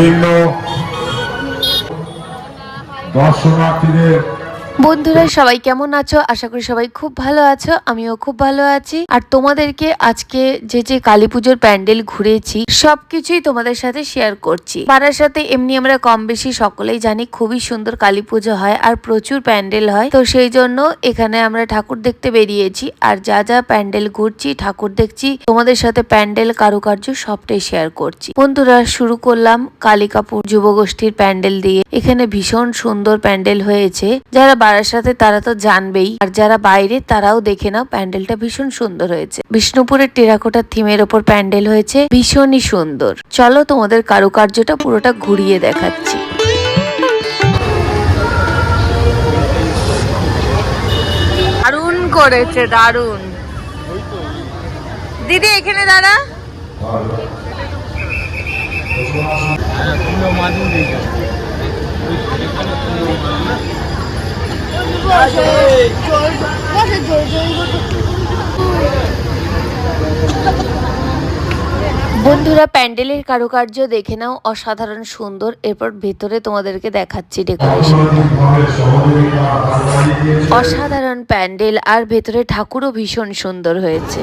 বিভিন্ন দর্শনার্থীদের বন্ধুরা, সবাই কেমন আছো? আশা করি সবাই খুব ভালো আছো, আমিও খুব ভালো আছি। আর তোমাদেরকে আজকে যে যে কালী পুজোর প্যান্ডেল ঘুরেছি, সবকিছুই তোমাদের সাথে শেয়ার করছি। পাড়ার সাথে এমনি আমরা কম বেশি সকলেই জানি খুবই সুন্দর কালী পুজো হয় আর প্রচুর প্যান্ডেল হয়। তো সেই জন্য এখানে আমরা ঠাকুর দেখতে বেরিয়েছি, আর যা যা প্যান্ডেল ঘুরছি, ঠাকুর দেখছি, তোমাদের সাথে প্যান্ডেল কারুকার্য সবটাই শেয়ার করছি। বন্ধুরা, শুরু করলাম কালিকাপুর যুবগোষ্ঠীর প্যান্ডেল দিয়ে। এখানে ভীষণ সুন্দর প্যান্ডেল হয়েছে। যারা বারাসাতে তারা তো জানবেই। আর যারা বাইরে, তারাও দেখে নাও, প্যান্ডেলটা ভীষণ সুন্দর হয়েছে। বিষ্ণুপুরের টেরাকোটার থিমের ওপর প্যান্ডেল হয়েছে, ভীষণই সুন্দর। চলো তোমাদের কারুকার্যটা পুরোটা ঘুরিয়ে দেখাচ্ছি। দারুণ করেছে দিদি, এখানে দাঁড়া বন্ধুরা, প্যান্ডেলের কারুকার্য দেখে নাও, অসাধারণ, সুন্দর। এরপর ভেতরে তোমাদেরকে দেখাচ্ছি ডেকোরেশন অর্থনৈতিকভাবে সহযোগিতা বাড়িয়ে দিয়েছে অসাধারণ প্যান্ডেল, আর ভেতরে ঠাকুরও ভীষণ সুন্দর হয়েছে।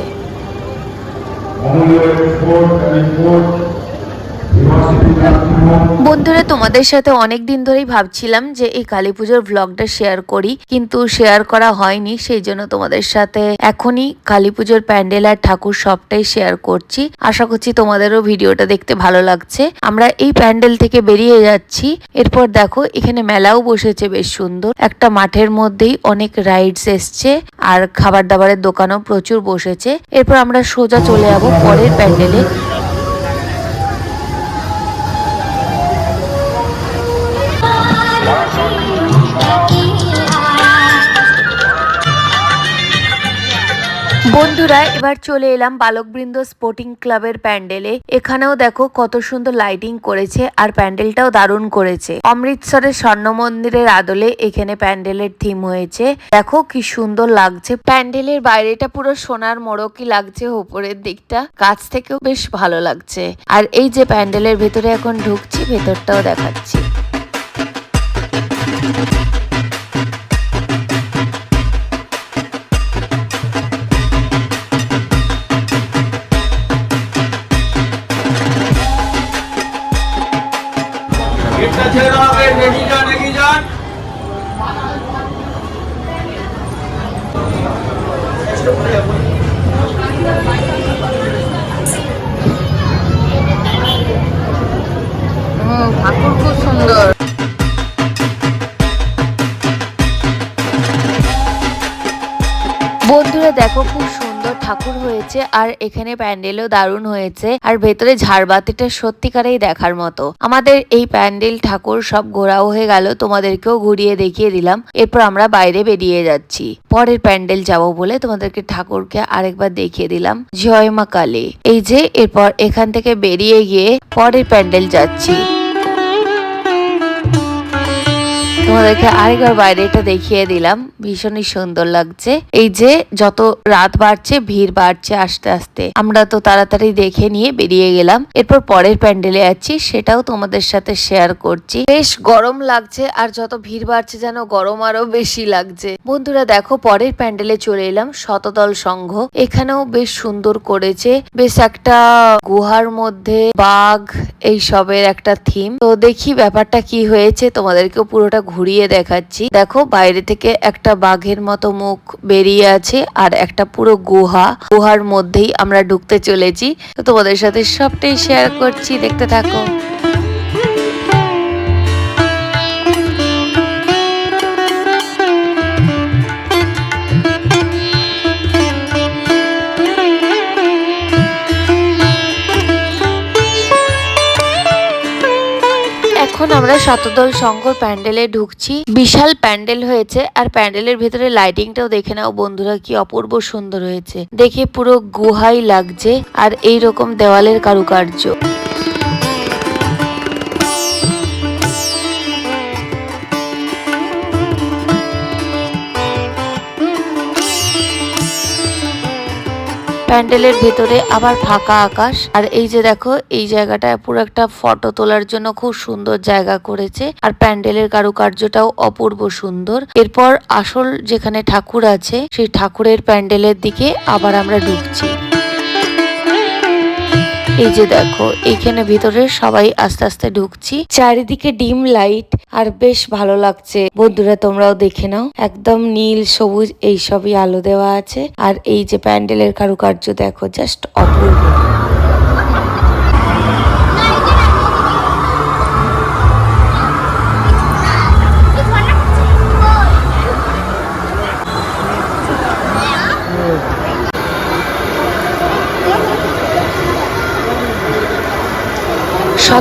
বন্ধুরা, তোমাদের সাথে অনেক দিন ধরেই ভাবছিলাম যে এই কালী পুজোর ব্লগটা শেয়ার করি, কিন্তু শেয়ার করা হয়নি। সেই জন্য তোমাদের সাথে এখনই কালী পুজোর প্যান্ডেল আর ঠাকুর সবটাই শেয়ার করছি। আশা করছি তোমাদেরও ভিডিওটা দেখতে ভালো লাগছে। আমরা এই প্যান্ডেল থেকে বেরিয়ে যাচ্ছি। এরপর দেখো, এখানে মেলাও বসেছে, বেশ সুন্দর। একটা মাঠের মধ্যেই অনেক রাইডস এসছে, আর খাবার দাবারের দোকানও প্রচুর বসেছে। এরপর আমরা সোজা চলে যাব পরের প্যান্ডেলে। বন্ধুরা, এবার চলে এলাম বালকবৃন্দ স্পোর্টিং ক্লাবের প্যান্ডেলে। এখানেও দেখো কত সুন্দর লাইটিং করেছে আর প্যান্ডেলটাও দারুণ করেছে। অমৃতসরের স্বর্ণ মন্দিরের আদলে এখানে প্যান্ডেলের থিম হয়েছে। দেখো কি সুন্দর লাগছে। প্যান্ডেলের বাইরেটা পুরো সোনার মোড়কই লাগছে, ওপরের দিকটা কাছ থেকেও বেশ ভালো লাগছে। আর এই যে প্যান্ডেলের ভেতরে এখন ঢুকছি, ভেতরটাও দেখাচ্ছি। গেটটা ছেড়ে হবে এগিয়ে যান এগিয়ে যান ঠাকুর খুব সুন্দর বন্ধুরা দেখো খুব সুন্দর ঠাকুর হয়েছে আর এখানে প্যান্ডেলও দারুণ হয়েছে। আর ভেতরে ঝাড়বাতিটা সত্যিকারেই দেখার মতো। আমাদের এই প্যান্ডেল ঠাকুর সব ঘোরাও হয়ে গেল, তোমাদেরকেও ঘুরিয়ে দেখিয়ে দিলাম। এরপর আমরা বাইরে বেরিয়ে যাচ্ছি। পরের প্যান্ডেল যাব বলে তোমাদেরকে ঠাকুরকে আরেকবার দেখিয়ে দিলাম। জয় মা কালী। এই যে, এরপর এখান থেকে বেরিয়ে গিয়ে পরের প্যান্ডেল যাচ্ছি। তোমাদেরকে আরেকবার বাইরেটা দেখিয়ে দিলাম। ভীষণই সুন্দর লাগছে। এই যে যত রাত বাড়ছে, ভিড় বাড়ছে আস্তে আস্তে। আমরা তো তাড়াতাড়ি দেখে নিয়ে বেরিয়ে গেলাম। এরপর পরের প্যান্ডেলে যাচ্ছি সেটাও তোমাদের সাথে শেয়ার করছি। বেশ গরম লাগছে, আর যত ভিড় বাড়ছে যেন গরম আরও বেশি লাগছে। বন্ধুরা, দেখো, পরের প্যান্ডেলে চলে এলাম, শতদল সংঘ। এখানেও বেশ সুন্দর করেছে। বেশ একটা গুহার মধ্যে, বাঘ এই সবের একটা থিম। তো দেখি ব্যাপারটা কি হয়েছে। তোমাদেরকেও পুরোটা ঘুরিয়ে দেখাচ্ছি। দেখো, বাইরে থেকে একটা বাঘের মতো মুখ বেরিয়ে আছে আর একটা পুরো গুহা। গুহার মধ্যেই আমরা ঢুকতে চলেছি। তো তোমাদের সাথে সবটাই শেয়ার করছি। দেখতে থাকো। শতদল শঙ্কর প্যান্ডেলে ঢুকছি। বিশাল প্যান্ডেল হয়েছে আর প্যান্ডেলের ভেতরে লাইটিংটাও দেখে নাও বন্ধুরা কি অপূর্ব সুন্দর হয়েছে। দেখে পুরো গুহাই লাগছে আর এই রকম দেওয়ালের কারুকার্য। প্যান্ডেলের ভেতরে আবার ফাঁকা আকাশ। আর এই যে দেখো, এই জায়গাটা পুরো একটা ফটো তোলার জন্য খুব সুন্দর জায়গা করেছে। আর প্যান্ডেলের কারুকার্যটাও অপূর্ব সুন্দর। এরপর আসল যেখানে ঠাকুর আছে, সেই ঠাকুরের প্যান্ডেলের দিকে আবার আমরা ঢুকছি। এই যে দেখো এখানে ভিতরে সবাই আস্তে আস্তে ঢুকছি। চারিদিকে ডিম লাইট, আর বেশ ভালো লাগছে। বন্ধুরা, তোমরাও দেখে নাও। একদম নীল, সবুজ, এইসবই আলো দেওয়া আছে। আর এই যে প্যান্ডেলের কারুকার্য, দেখো জাস্ট অপূর্ব।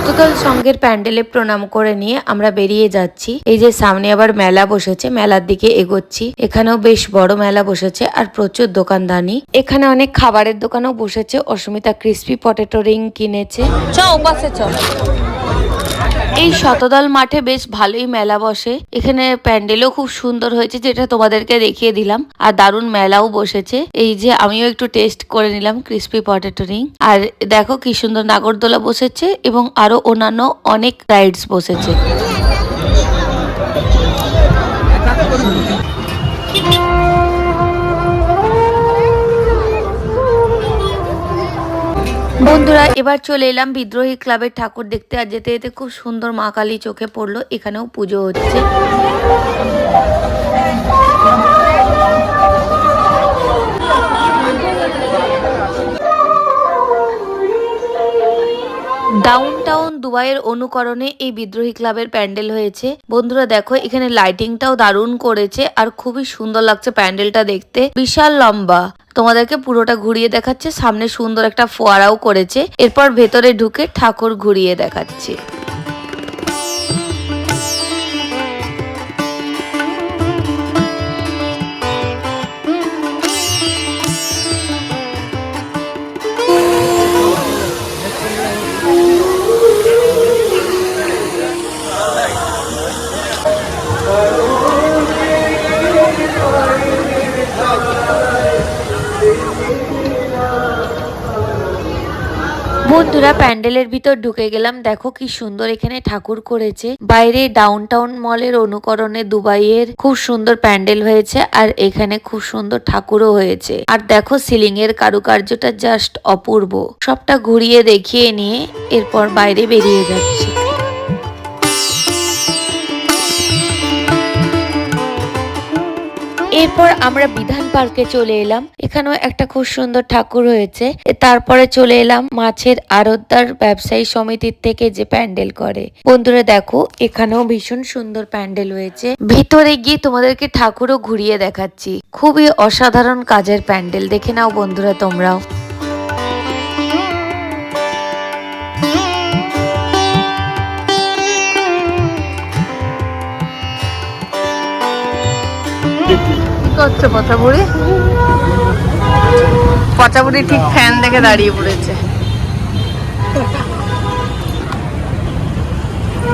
শতদল সঙ্গের প্যান্ডেলে প্রণাম করে নিয়ে আমরা বেরিয়ে যাচ্ছি। এই যে সামনে আবার মেলা বসেছে, মেলার দিকে এগোচ্ছি। এখানেও বেশ বড় মেলা বসেছে আর প্রচুর দোকানদানি। এখানে অনেক খাবারের দোকানও বসেছে। অস্মিতা ক্রিস্পি পটেটো রিং কিনেছে। চ ওপাশে চ এই শতদল মাঠে বেশ ভালোই মেলা বসে। এখানে প্যান্ডেলও খুব সুন্দর হয়েছে, যেটা তোমাদেরকে দেখিয়ে দিলাম। আর দারুণ মেলাও বসেছে। এই যে আমিও একটু টেস্ট করে নিলাম ক্রিস্পি পটেটো রিং। আর দেখো কি সুন্দর নাগরদোলা বসেছে এবং আরও অন্যান্য অনেক রাইডস বসেছে। বন্ধুরা, এবার চলে এলাম বিদ্রোহী ক্লাবের ঠাকুর দেখতে। আর যেতে যেতে খুব সুন্দর মা কালী চোখে পড়ল। এখানেও পুজো হচ্ছে। ডাউন টাউন দুবাইয়ের অনুকরণে এই বিদ্রোহী ক্লাবের প্যান্ডেল হয়েছে। বন্ধুরা, দেখো, এখানে লাইটিংটাও দারুণ করেছে আর খুবই সুন্দর লাগছে প্যান্ডেলটা দেখতে। বিশাল লম্বা। তোমাদেরকে পুরোটা ঘুরিয়ে দেখাচ্ছে। সামনে সুন্দর একটা ফোয়ারাও করেছে। এরপর ভেতরে ঢুকে ঠাকুর ঘুরিয়ে দেখাচ্ছে। বন্ধুরা, প্যান্ডেলের ভিতর ঢুকে গেলাম। দেখো কি সুন্দর এখানে ঠাকুর করেছে। বাইরে ডাউন টাউন মলের অনুকরণে দুবাইয়ের খুব সুন্দর প্যান্ডেল হয়েছে আর এখানে খুব সুন্দর ঠাকুরও হয়েছে। আর দেখো সিলিং এর কারুকার্যটা জাস্ট অপূর্ব। সবটা ঘুরিয়ে দেখিয়ে নিয়ে এরপর বাইরে বেরিয়ে যাচ্ছি। এরপর আমরা বিধান পার্কে চলে এলাম। এখানেও একটা খুব সুন্দর ঠাকুর হয়েছে। তারপরে চলে এলাম মাছের আড়তদার ব্যবসায়ী সমিতির থেকে যে প্যান্ডেল করে। বন্ধুরা দেখো, এখানেও ভীষণ সুন্দর প্যান্ডেল হয়েছে। ভিতরে গিয়ে তোমাদেরকে ঠাকুরও ঘুরিয়ে দেখাচ্ছি। খুবই অসাধারণ কাজের প্যান্ডেল। দেখে নাও বন্ধুরা তোমরাও। করছে পচাবুড়ি পচাবুড়ি ঠিক ফ্যান দেখে দাঁড়িয়ে পড়েছে।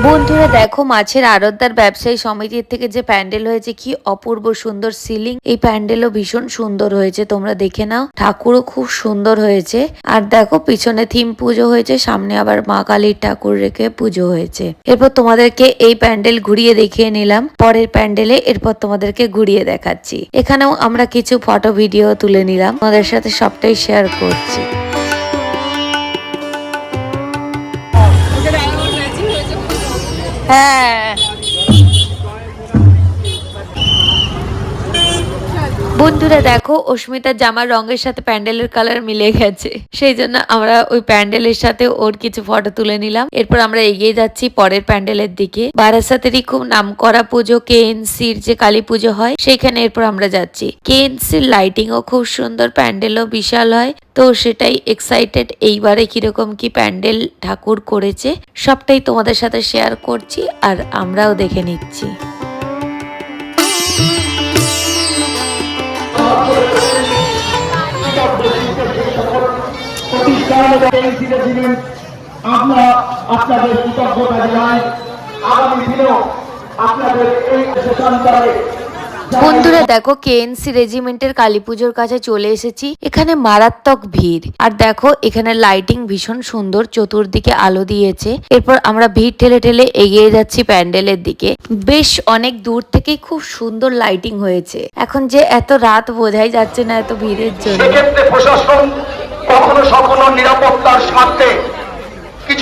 বন্ধুরা, দেখো মাছের আড়তদার ব্যবসায়ী সমিতির থেকে যে প্যান্ডেল হয়েছে, কি অপূর্ব সুন্দর সিলিং। এই প্যান্ডেলও ভীষণ সুন্দর হয়েছে, তোমরা দেখে নাও। ঠাকুরও খুব সুন্দর হয়েছে। আর দেখো, পিছনে থিম পুজো হয়েছে, সামনে আবার মা কালীর ঠাকুর রেখে পুজো হয়েছে। এরপর তোমাদেরকে এই প্যান্ডেল ঘুরিয়ে দেখিয়ে নিলাম। পরের প্যান্ডেলে এরপর তোমাদেরকে ঘুরিয়ে দেখাচ্ছি। এখানেও আমরা কিছু ফটো ভিডিও তুলে নিলাম। তোমাদের সাথে সবটাই শেয়ার করছি। হ্যাঁ বন্ধুরা দেখো, অস্মিতার জামার রঙের সাথে প্যান্ডেলের কালার মিলে গেছে। সেই জন্য আমরা ওই প্যান্ডেলের সাথে ওর কিছু ফটো তুলে নিলাম। এরপর আমরা এগিয়ে যাচ্ছি পরের প্যান্ডেলের দিকে। বারাসাতেরই খুব নাম করা পুজো, কেএনসির যে কালী পুজো হয়, সেখানে এরপর আমরা যাচ্ছি। কেএনসির লাইটিং ও খুব সুন্দর, প্যান্ডেলও বিশাল হয়। তো সেটাই এক্সাইটেড এইবারে কীরকম কি প্যান্ডেল ঠাকুর করেছে, সবটাই তোমাদের সাথে শেয়ার করছি আর আমরাও দেখে নিচ্ছি। আমরা আপনাদের কৃতজ্ঞতা জানাই আগামী দিনেও আপনাদের এই বন্ধুরা দেখো কেএনসি রেজিমেন্টের কালী পুজোর কাছে চলে এসেছি। এখানে মারাত্মক ভিড়। আর দেখো, এখানে লাইটিং ভীষণ সুন্দর, চতুর্দিকে আলো দিয়েছে। এরপর আমরা ভিড় ঠেলে ঠেলে এগিয়ে যাচ্ছি প্যান্ডেলের দিকে। বেশ অনেক দূর থেকেই খুব সুন্দর লাইটিং হয়েছে। এখন যে এত রাত বোঝাই যাচ্ছে না এত ভিড়ের জন্য। কখনো সকল নিরাপত্তার স্বার্থে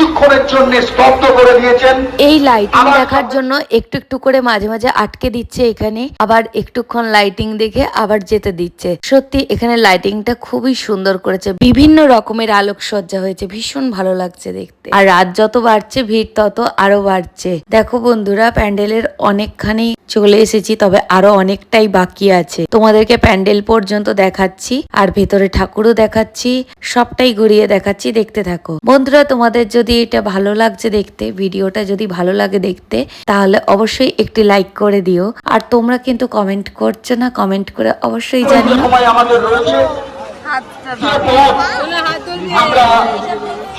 কিছুক্ষণের জন্য স্তব্ধ করে দিয়েছেন। এই লাইটিং দেখার জন্য একটু একটু করে মাঝে মাঝে আটকে দিচ্ছে এখানে আবার একটুক্ষণ লাইটিং দেখে আবার যেতে দিচ্ছে। সত্যি এখানে লাইটিংটা খুবই সুন্দর করেছে। বিভিন্ন রকমের আলোকসজ্জা হয়েছে ভীষণ ভালো লাগছে দেখতে। আর রাত যত বাড়ছে ভিড় তত আরও বাড়ছে। দেখো বন্ধুরা প্যান্ডেলের অনেকখানি চলে এসেছি তবে আরও অনেকটাই বাকি আছে। তোমাদেরকে প্যান্ডেল পর্যন্ত দেখাচ্ছি আর ভেতরে ঠাকুরও দেখাচ্ছি সবটাই ঘুরিয়ে দেখাচ্ছি দেখতে থাকো। বন্ধুরা তোমাদের যদি এটা ভালো লাগছে দেখতে ভিডিওটা যদি ভালো লাগে দেখতে তাহলে অবশ্যই একটি লাইক করে দিও। আর তোমরা কিন্তু কমেন্ট করছ না কমেন্ট করে অবশ্যই জানিও। আমরা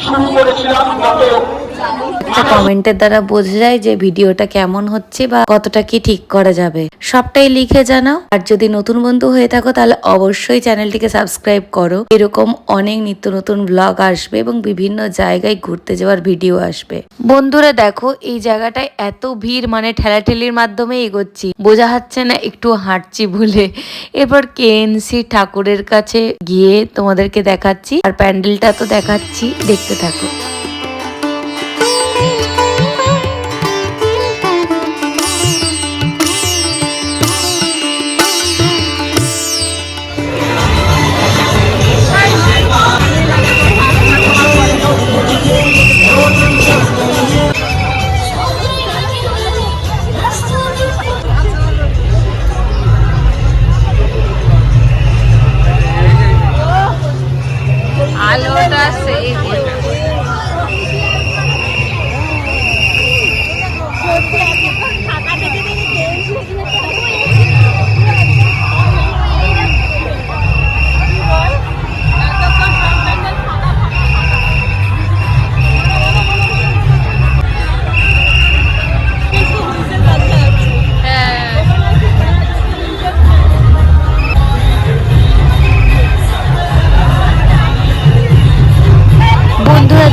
শুরু করেছিলাম গত কমেন্টের দ্বারা বোঝা যায় যে ভিডিওটা কেমন হচ্ছে বা কতটা কি ঠিক করা যাবে। সবটাই লিখে জানাও। আর যদি নতুন বন্ধু হয়ে থাকো, তাহলে অবশ্যই চ্যানেলটিকে সাবস্ক্রাইব করো। এরকম অনেক নিত্য নতুন ব্লগ আসবে এবং বিভিন্ন জায়গায় ঘুরতে যাওয়ার ভিডিও আসবে। বন্ধুরা, দেখো, এই জায়গাটায় এত ভিড় মানে ঠেলাঠেলির মাধ্যমে এগোচ্ছি। বোঝা যাচ্ছে না, একটু হাঁটছি বলে। এরপর কেএনসি ঠাকুরের কাছে গিয়ে তোমাদেরকে দেখাচ্ছি। আর প্যান্ডেলটা তো দেখাচ্ছি, দেখতে থাকো।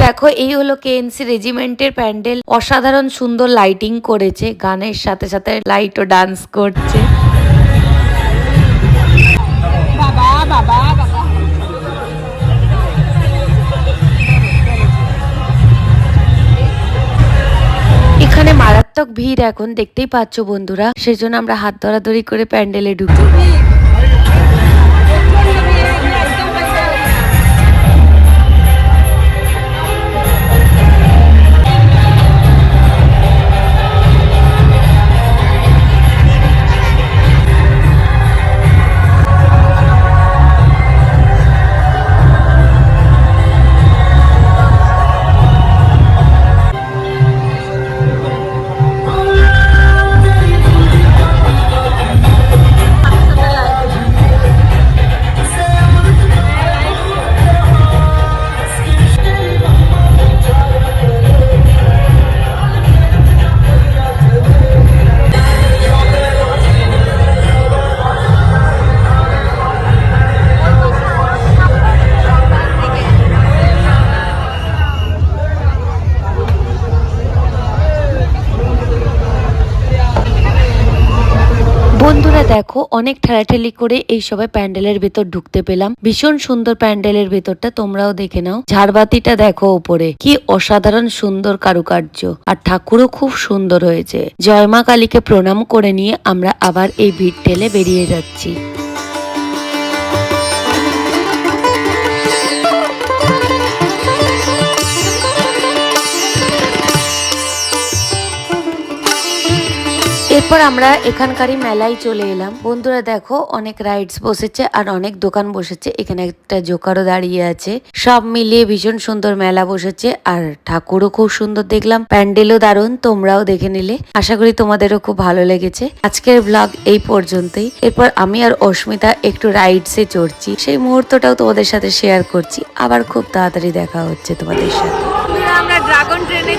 দেখো এই হলো কেএনসি রেজিমেন্টের প্যান্ডেল অসাধারণ সুন্দর লাইটিং করেছে গানের সাথে সাথে লাইটও ডান্স করছে। এখানে মারাত্মক ভিড় এখন দেখতেই পাচ্ছ বন্ধুরা। সেজন্য আমরা হাত ধরাধরি করে প্যান্ডেলে ঢুকি দেখো, অনেক ঠেলাঠেলি করে এই সবাই প্যান্ডেলের ভেতর ঢুকতে পেলাম। ভীষণ সুন্দর প্যান্ডেলের ভেতরটা তোমরাও দেখে নাও। ঝাড়বাতিটা দেখো উপরে কি অসাধারণ সুন্দর কারুকার্য। আর ঠাকুরও খুব সুন্দর হয়েছে। জয়মা কালীকে প্রণাম করে নিয়ে আমরা আবার এই ভিড় ঠেলে বেরিয়ে যাচ্ছি। এরপর আমরা এখানকারই মেলায় চলে এলাম। বন্ধুরা দেখো, অনেক রাইডস বসেছে আর অনেক দোকান বসেছে। এখানে একটা জোকারও দাঁড়িয়ে আছে। সব মিলিয়ে ভীষণ সুন্দর মেলা বসেছে আর ঠাকুরও খুব সুন্দর দেখলাম। প্যান্ডেলও দারুণ, তোমরাও দেখে নিলে। আশা করি তোমাদেরও খুব ভালো লেগেছে। আজকের ব্লগ এই পর্যন্তই। এরপর আমি আর অস্মিতা একটু রাইডসে চড়ছি। সেই মুহূর্তটাও তোমাদের সাথে শেয়ার করছি। আবার খুব তাড়াতাড়ি দেখা হচ্ছে তোমাদের সাথে। আমরা ড্রাগন ট্রেনে